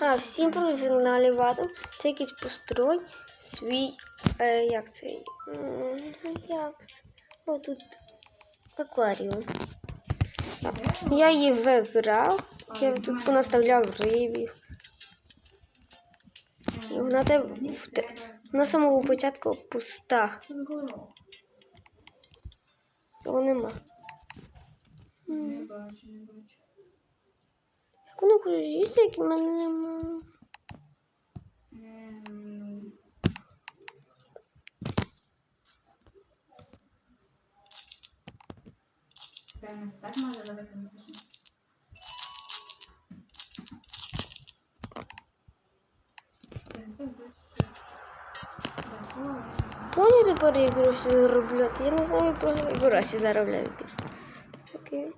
А, всім прозигналі ватом. Це якийсь построй свій. Е, як це? Як це? О, тут акваріум. Я її виграв. Я тут понаставляв рибів. І вона те, те- на самого початку пуста. Його нема. Не бачу, не бачу. Воно хоче їсти, як мене нема. Ем, так може. Поняв тепер гроші заробляти? Я не знаю просто як гроші заробляють. Ось таке.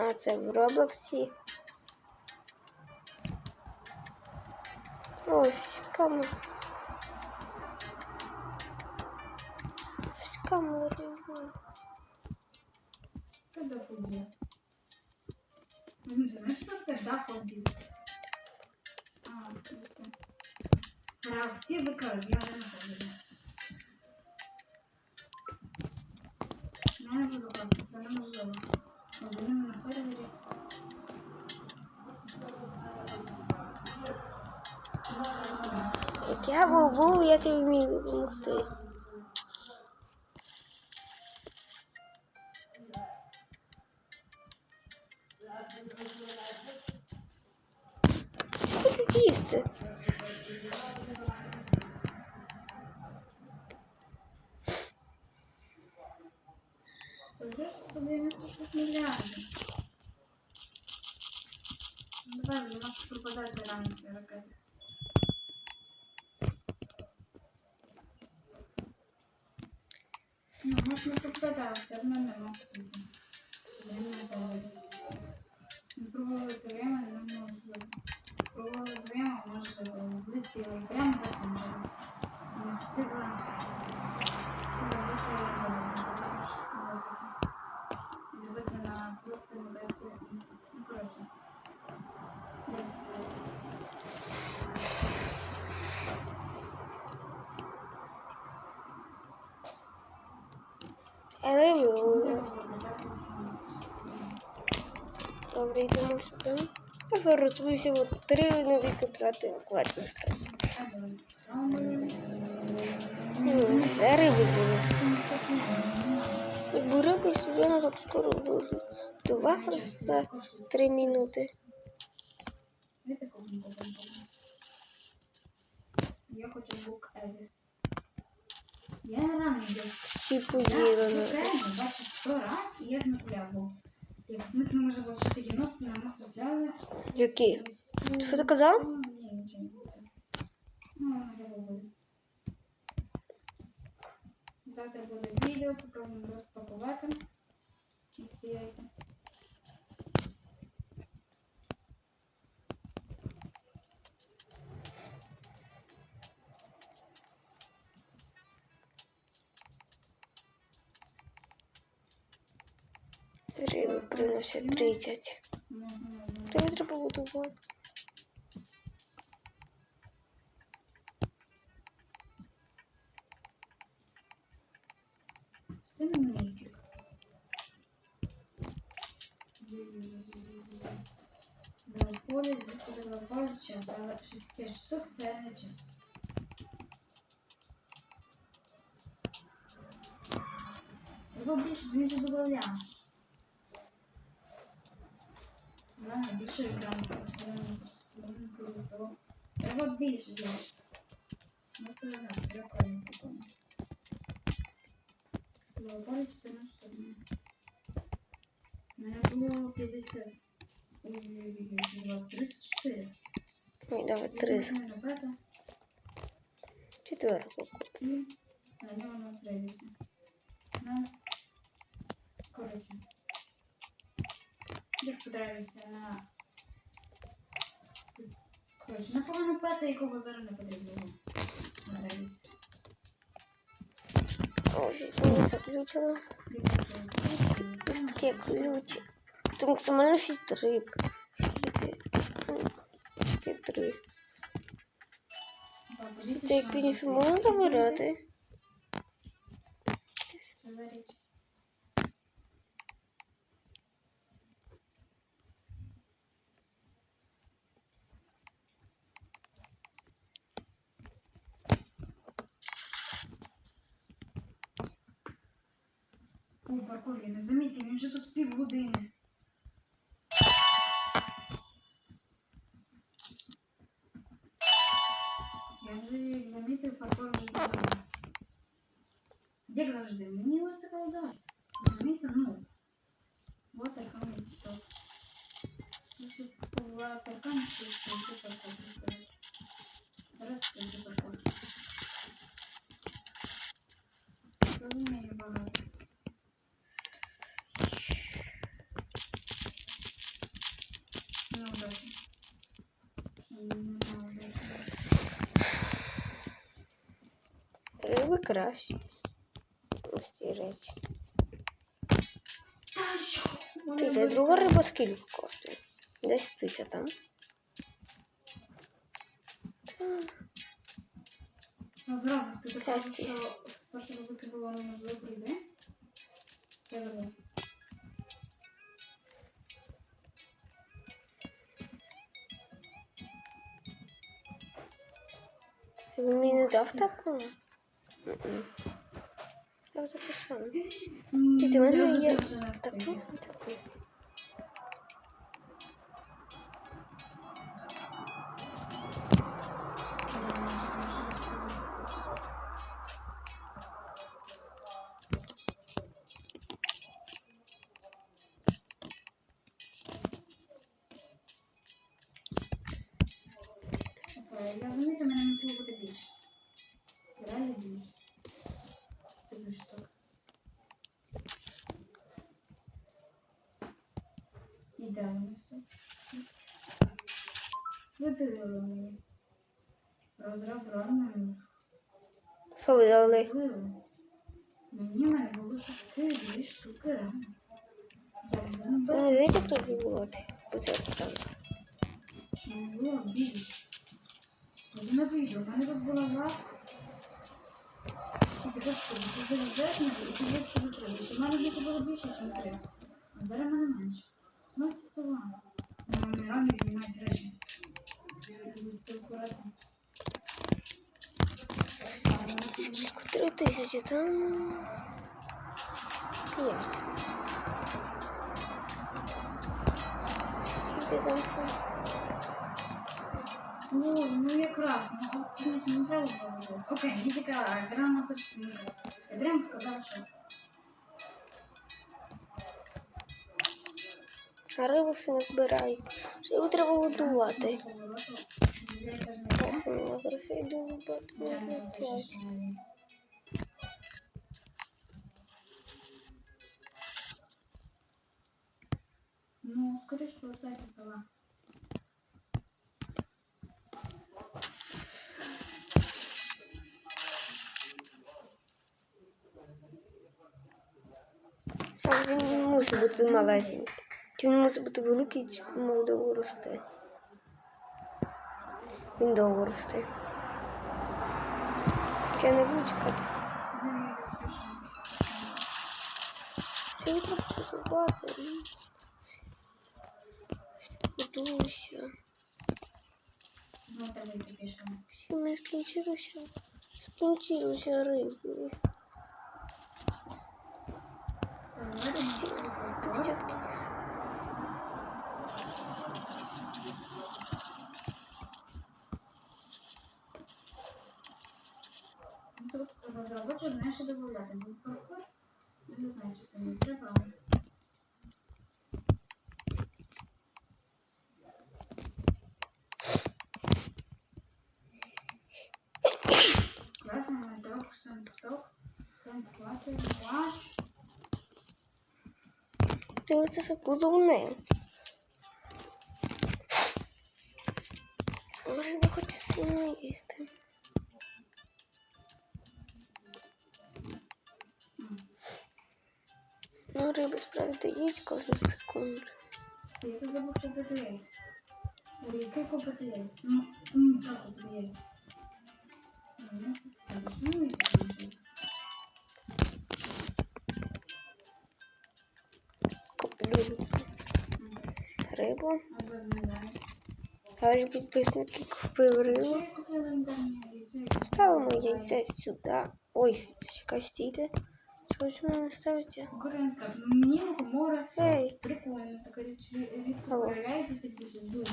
А, це в Роблоксі. Ой, щось камера. Щось камера. Що доходить? Ну, ти знаєш, що таке доходить? А, ось це. Гра, всі викрають, я вже не знаю. Я не буду класти, це неможливо. На сервері. Як я був був, я тобі вмію допомогти. Хочу їсти. Вже ж 196 мільярдів. Ну, Давай, не можеш пропадати рано ці ракети. Ну, може не пропадав, все одно не може Рибу. Добре, йдемо сюди. Зараз розбився от три нові купляти акваріум страшно. Ну, Це риби були. Якби риби сюди так скоро були. Два за три минути. Я хочу бук Еві. Я рано. Всі реально бачу сто раз і я пляvu. Як смик не може залишити 90 на нас взяли. Які? Ти що ти казав? Ну, ні, нічого не буде. Ну, я. Завтра буде відео, попробуємо розпакувати. Ось приносять 30. Можна, Тобі треба будувати. Поле, десять поле, час, але 65 штук це не час. Його більше, він же додавляв. Ладно, більше екран просто. Треба більше більше. Ну це не знаю, це прикольно прикольно. Леопард 14 штук. У мене було 50. Ой, 34. Ой, давай три. Четверку. Якого зараз не потрібно. Подивився. О, щось мені заключило. Як подивився. Ось таке ключі. Тут максимально 6 риб. Скільки? Скільки три. Бабусі, Це як пізніше можна забирати? Що за річ? О, паркур, я не замітив, він же тут півгодини. Я вже як замітив, паркур вже зробив. Як завжди, мені ось така удача. Розумієте, ну. Вот така мені що. Ну, Тут була така що це паркур. краще. Ось ці речі. Та що? Ти це друга риба скільки коштує? Десь тися там. Та, Ну, зробив, ти така, Красти. що спершу робити було неможливо прийде. Я забув. Він мені не дав таку? Я таку саму. Ти ти мене є вже не таку? встигла. Таку. Я розумію, мене мусило бути більше. Ідеально все. Видалили мені. Розраб реально. Що ви? Видалили. Мені мене було шутки дві штуки реально. Я не Ну, бачу. знаєте, хто виводить? Оце. Чи не було більше? Може на відео, в мене тут була лапка. І така штука, це залізеш на і ти будеш собі зробиш. У мене було більше, ніж три. А зараз мене менше. Ну, це слова. На мене рано віднімають речі. Все будете акуратно. Скільки? Три тисячі, там... П'ять. Скільки там що? О, ну якраз, ну от не треба було робити. Окей, мені така грама сашкінка. Я прямо сказав, що не Так, ну, зараз я йду годувати. Я Не не летять. Ну, скоріш повертайся села. Він мусить бути малесенький. Чи він мусить бути великий, чи може довго рости. Він довго росте. Я не буду чекати. Що я треба побувати? Будуся. Всі мене скінчилося. Скінчилося риби. Ти хотів кінець. Розробочу знаєш, що додати. Не знаю, чи це не треба. Красный моток, сандсток, вентилятор, ваш. Ти оце все позовне. Риба хоче сильно їсти. Ну, риби справді їсть кожну секунду. Я тут забув яйця. Який купити яйця? Ну, так купити яйця. Ну. І. Куплю рибу. Говорю, підписники купив рибу. Ставимо яйця сюди. Ой, що чекай, стійте. Воно не ставиться. Українська. Мені море. Ей, Прикольно, така річ рідко Алло. появляється, ти дуже дуже.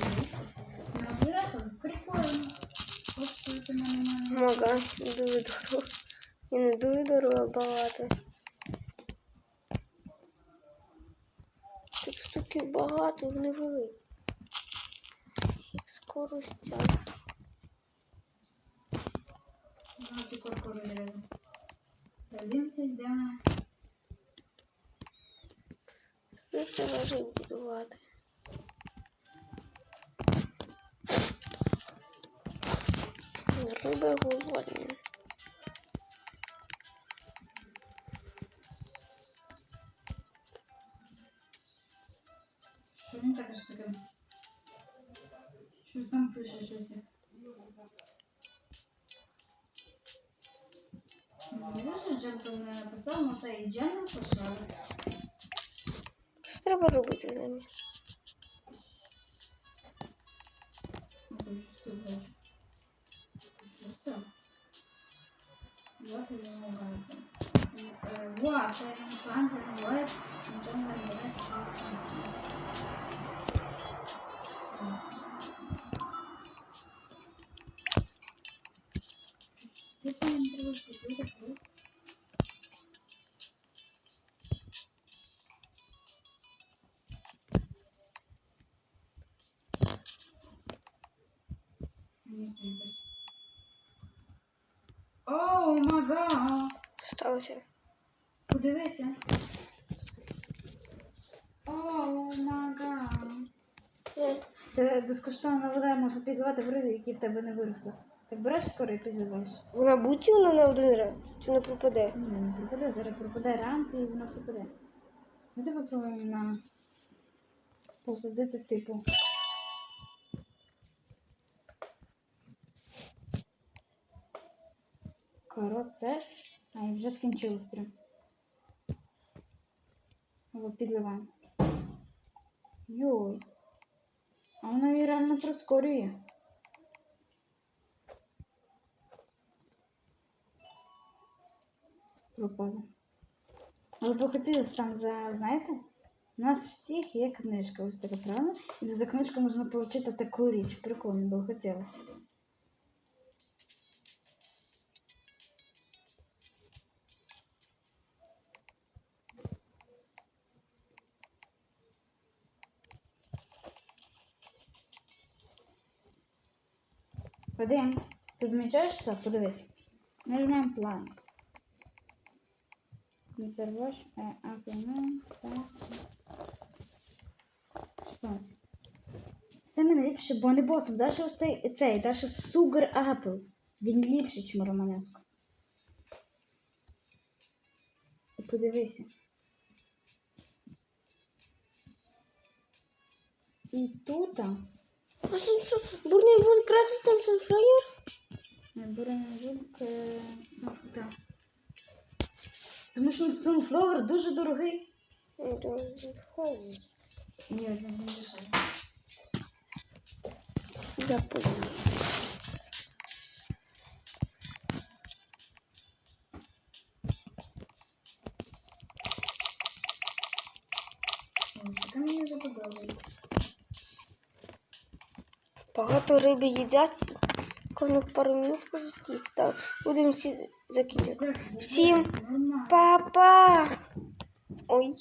На один раз, але прикольно. Коштує мене мене. мага, дуже дорого. І не дуже дорого, а багато. Тут штуків багато, великі. Їх скоро стягнуть. Ну, коркори дерева. Дивимося, йдемо. Вже треба жив будувати. Риби голодні. Що він таке ж таке? Що там пише щось? Знаєш, що Джентл не написав, але це і Джентл писав. Що треба робити з ними? Ой, щось тут бачу. Що це? Вот или мобайл. Water, planted, white, jungle, там треба купити, Оу, мага! Сталося? Подивися. Оу, мага! Це безкоштовна вода може підливати в риби, які в тебе не виросли. Так береш скоро і підливаєш. Вона буті вона на один раз? Чи вона пропаде? Ні, не пропаде, зараз пропаде ранки і воно пропаде. Ми тебе пробуємо на посадити типу. Корот це. А і вже скінчилось прям. Його підливаємо. Йой. А воно її реально прискорює. Пропало. Але б там за, знаєте, у нас всіх є книжка, ось така правда? І за книжку можна отримати таку річ. Прикольно, бо хотілося. Вадим, ти замічаєш що? Подивись. Нажимаємо планс. Консерваж, е, апельмен, так. Шпанс. Це не ліпше, бо не босом. Даже ось цей, цей, даже Sugar Apple. Він ліпший, ніж Романеско. Подивися. І тут. А що, що? Бурний буде краще там санфлаєр? Беремо звук. е, ну, так. Тому що Sunflower дуже дорогий. Ну, то. Ні, він не дешевий. Таке мені вже подобається. Багато риби їдять. Кожних пару минут хочуть їсти. Так, будемо всі закінчити. Всім Нормально. Папа! Ой,